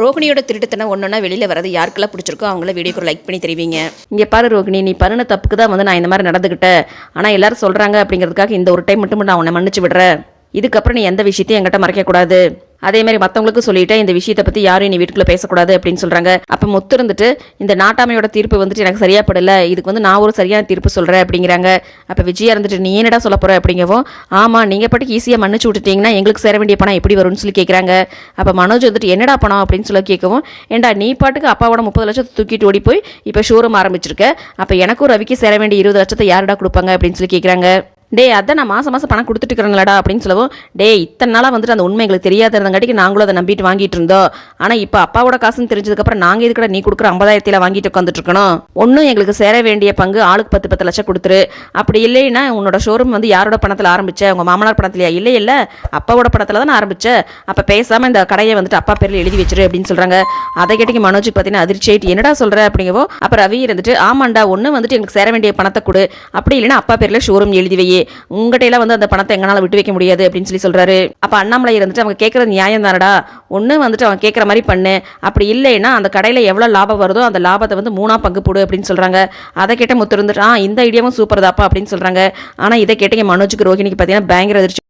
ரோகிணியோட திருட்டுத்தனம் ஒன்றுனா வெளியில் வரது யாருக்கெல்லாம் பிடிச்சிருக்கோ அவங்கள வீடியோக்கு லைக் பண்ணி தெரிவிங்க. இங்கே பாரு ரோகிணி நீ பண்ணின தப்புக்கு தான் வந்து நான் இந்த மாதிரி நடந்துக்கிட்டேன் ஆனால் எல்லாரும் சொல்கிறாங்க அப்படிங்கிறதுக்காக இந்த ஒரு டைம் மட்டும் நான் உன்னை மன்னிச்சு விடுறேன். இதுக்கப்புறம் நீ எந்த விஷயத்தையும் என்கிட்ட மறைக்கக்கூடாது. அதே மாதிரி மற்றவங்களுக்கு சொல்லிட்டேன் இந்த விஷயத்தை பற்றி யாரும் நீ வீட்டுக்குள்ளே பேசக்கூடாது அப்படின்னு சொல்கிறாங்க அப்போ முத்து இருந்துட்டு இந்த நாட்டாமையோட தீர்ப்பு வந்துட்டு எனக்கு சரியாக படலை இதுக்கு வந்து நான் ஒரு சரியான தீர்ப்பு சொல்கிறேன் அப்படிங்கிறாங்க. அப்போ விஜயா இருந்துட்டு நீ என்னடா சொல்ல போகிற அப்படிங்கவும் ஆமாம் நீங்கள் பாட்டுக்கு ஈஸியாக மன்னிச்சு விட்டுட்டீங்கன்னா எங்களுக்கு சேர வேண்டிய பணம் எப்படி வரும்னு சொல்லி கேட்குறாங்க அப்போ மனோஜ் வந்துட்டு என்னடா பணம்? அப்படின்னு சொல்லி கேட்கவும் ஏண்டா நீ பாட்டுக்கு அப்பாவோட முப்பது லட்சத்தை தூக்கிட்டு ஓடி போய் இப்போ ஷோரூம் ஆரம்பிச்சிருக்க. அப்போ எனக்கும் ரவிக்கு சேர வேண்டிய இருபது லட்சத்தை யாருடா கொடுப்பாங்க? அப்படின்னு சொல்லி கேட்குறாங்க டே அதான் நான் மாதம் மாதம் பணம் கொடுத்துட்டு இருக்கிறேங்களடா அப்படின்னு சொல்லவும் டே இத்தனை நாளாக வந்துட்டு அந்த உண்மை எங்களுக்கு தெரியாத இருந்தங்காட்டிக்கு நாங்களும் அதை நம்பிட்டு வாங்கிட்டு இருந்தோம். ஆனால் இப்போ அப்பாவோட காசுன்னு தெரிஞ்சதுக்கப்புறம் நாங்கள் இதுக்கட நீ கொடுக்குற ஐம்பதாயிரத்தில் வாங்கிட்டு உட்காந்துட்டு இருக்கணும்? ஒன்றும் எங்களுக்கு சேர வேண்டிய பங்கு ஆளுக்கு பத்து பத்து லட்சம் கொடுத்துரு. அப்படி இல்லைன்னா உன்னோட ஷோரூம் வந்து யாரோட பணத்தில் ஆரம்பிச்ச? உங்கள் மாமனார் பணத்திலையா? இல்லை இல்லை. அப்பாவோட பணத்தில் தான் ஆரம்பிச்ச? அப்போ பேசாமல் இந்த கடையை வந்துட்டு அப்பா பேரில் எழுதி வச்சிரு அப்படின்னு சொல்கிறாங்க அதை கேட்டுக்கு மனோஜுக்கு பார்த்தீங்கன்னா அதிர்ச்சி ஆயிட்டு என்னடா சொல்கிற அப்படிங்கவோ அப்போ ரவி இருந்துட்டு ஆமாண்டா ஒன்று வந்துட்டு எங்களுக்கு சேர வேண்டிய பணத்தை கொடு. அப்படி இல்லைன்னா அப்பா பேரில் ஷோரூம் எழுதி வையே. உங்கள்கிட்ட வந்து அந்த பணத்தை எங்களால் விட்டு வைக்க முடியாது அப்படின்னு சொல்லி சொல்கிறாரு அப்போ அண்ணாமலை இருந்துட்டு அவங்க கேட்குறது நியாயம் தானடா? ஒன்று வந்துட்டு அவன் கேட்குற மாதிரி பண்ணு. அப்படி இல்லைன்னா அந்த கடையில் எவ்வளோ லாபம் வருதோ அந்த லாபத்தை வந்து மூணாக பங்கு போடு அப்படின்னு சொல்கிறாங்க அதை கேட்ட முத்து இருந்துட்டு ஆ இந்த ஐடியாவும் சூப்பர் தாப்பா அப்படின்னு சொல்கிறாங்க ஆனால் இதை கேட்டீங்க மனோஜுக்கு ரோஹிணிக்கு பார்த்தீங்கன்னா பயங்கர அதிர்ச்சி.